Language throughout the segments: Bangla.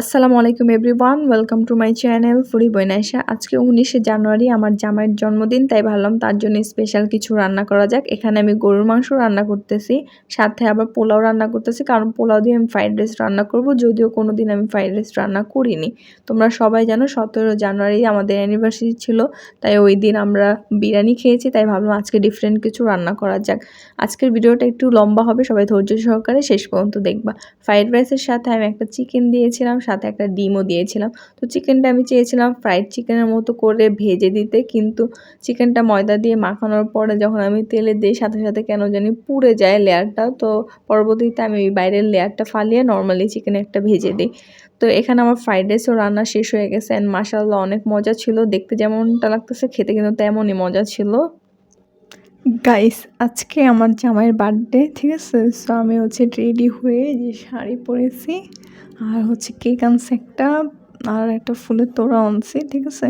আসসালামু আলাইকুম everyone, welcome to my channel ফুরি বৈনাইশা আজকে উনিশে জানুয়ারি, আমার জামাইয়ের জন্মদিন, তাই ভাবলাম তার জন্য স্পেশাল কিছু রান্না করা যাক। এখানে আমি গরুর মাংস রান্না করতেছি, সাথে আবার পোলাও রান্না করতেছি, কারণ পোলাও দিয়ে আমি ফ্রাইড রাইস রান্না করব, যদিও কোনো দিন আমি ফ্রাইড রাইস রান্না করিনি। তোমরা সবাই জানো, সতেরো জানুয়ারি আমাদের অ্যানিভার্সারি ছিল, তাই ওই দিন আমরা বিরিয়ানি খেয়েছি, তাই ভাবলাম আজকে ডিফারেন্ট কিছু রান্না করা যাক। আজকের ভিডিওটা একটু লম্বা হবে, সবাই ধৈর্য সহকারে শেষ পর্যন্ত দেখবা। ফ্রাইড রাইসের সাথে আমি একটা চিকেন দিয়েছিলাম সাথে একটা ডিমও দিয়েছিলাম। তো চিকেনটা আমি চেয়েছিলাম ফ্রাইড চিকেনের মতো করে ভেজে দিতে, কিন্তু চিকেনটা ময়দা দিয়ে মাখানোর পরে যখন আমি তেলে দিই, সাথে সাথে কেন জানি পুড়ে যায় লেয়ারটা। তো পরবর্তীতে আমি বাইরের লেয়ারটা ফালিয়ে নর্মালি চিকেন একটা ভেজে দিই। তো এখানে আমার ফ্রাইড রাইসও রান্না শেষ হয়ে গেছে অ্যান্ড মাসাল্লাহ অনেক মজা ছিল। দেখতে যেমনটা লাগতেছে, খেতে কিন্তু তেমনই মজা ছিল। গাইস আজকে আমার জামাইয়ের বার্থডে ঠিক আছে? সো আমি হচ্ছে রেডি হয়ে যে শাড়ি পরেছি, আর হচ্ছে কেক আনছে একটা, আর একটা ফুলের তোড়া আনছি, ঠিক আছে?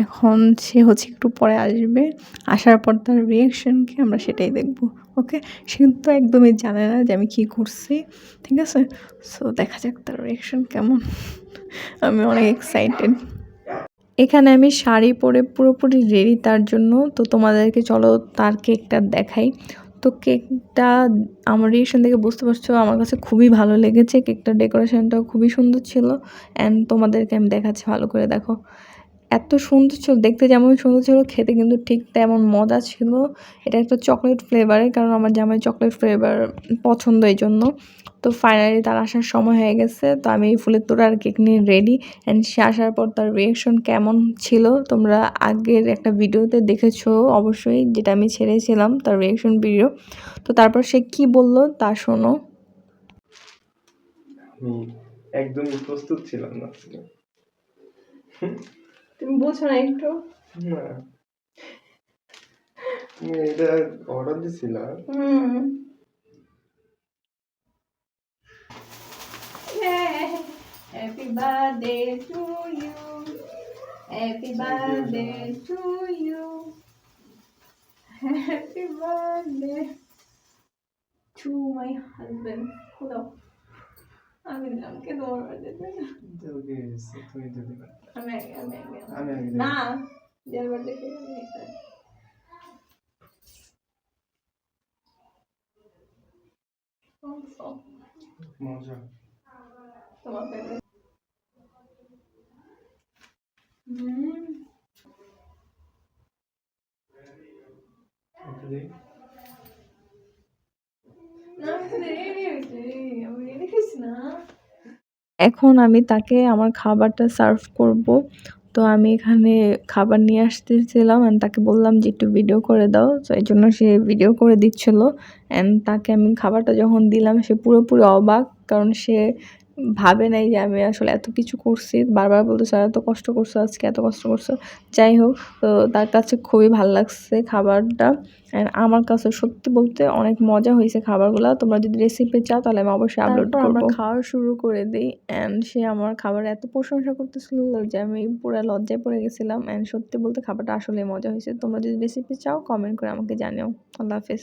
এখন সে হচ্ছে একটু পরে আসবে, আসার পর তার রিয়াকশনকে আমরা সেটাই দেখব ওকে সে কিন্তু একদমই জানে না যে আমি কী করছি, ঠিক আছে? সো দেখা যাক তার রিয়াকশন কেমন। আমি অনেক এক্সাইটেড এখানে আমি শাড়ি পরে পুরোপুরি রেডি তার জন্য। তো তোমাদেরকে চলো তার কেকটা দেখাই। তো কেকটা আমার রিয়েকশন দেখে বুঝতে পারছ, আমার কাছে খুবই ভালো লেগেছে। কেকটা ডেকোরেশনটাও খুবই সুন্দর ছিল। অ্যান্ড তোমাদেরকে আমি দেখাচ্ছি ভালো করে, দেখো। এত সুন্দর ছিল, দেখতে যেমন সুন্দর ছিল, খেতে কিন্তু ঠিক তেমন মজা ছিল। এটা একটা চকলেট ফ্লেভারের কারণ আমার জামাই চকলেট ফ্লেভার পছন্দ এই জন্য তো ফাইনালি তার আসার সময় হয়ে গেছে, তো আমি এই ফুলের তোড়া আর কেক নিয়ে রেডি অ্যান্ড সে আসার পর তার রিয়েকশন কেমন ছিল, তোমরা আগের একটা ভিডিওতে দেখেছ অবশ্যই, যেটা আমি ছেড়েছিলাম তার রিয়েকশন ভিডিও তো তারপর সে কি বলল তা শোনো। একদমই প্রস্তুত ছিলাম না। তুমি বোঝো না একটু না তুমি এটা অর্ডার দিছিলা হুম Happy birthday to you. Happy birthday to you. Happy birthday to my husband. Hello. আমি দিলাম কে তোমার বার্থডে ওকে তুমি তো দিবা আমি আগে আমি আগে আমি আগে না যার বার্থডে কে আমি একটা Also, মজা তোমার favorite. হুম এটা এখন আমি তাকে আমার খাবারটা সার্ভ করব। তো আমি এখানে খাবার নিয়ে আসতেছিলাম অ্যান্ড তাকে বললাম যে একটু ভিডিও করে দাও। তো এই জন্য সে ভিডিও করে দিচ্ছিল। অ্যান্ড তাকে আমি খাবারটা যখন দিলাম, সে পুরোপুরি অবাক কারণ সে ভাবে নাই যে আমি আসলে এত কিছু করছি বারবার বলতেছে এত কষ্ট করছ আজকে এত কষ্ট করছ। যাই হোক তো তার কাছে খুবই ভালো লাগছে খাবারটা। অ্যান্ড আমার কাছে সত্যি বলতে অনেক মজা হয়েছে খাবারগুলো। তোমরা যদি রেসিপি চাও তাহলে আমি অবশ্যই আপলোড করব আমরা খাওয়া শুরু করে দিই। অ্যান্ড সে আমার খাবার এত প্রশংসা করতেছিল যে আমি পুরো লজ্জায় পড়ে গেছিলাম। অ্যান্ড সত্যি বলতে খাবারটা আসলে মজা হয়েছে। তোমরা যদি রেসিপি চাও কমেন্ট করে আমাকে জানিও। আল্লাহ হাফেজ।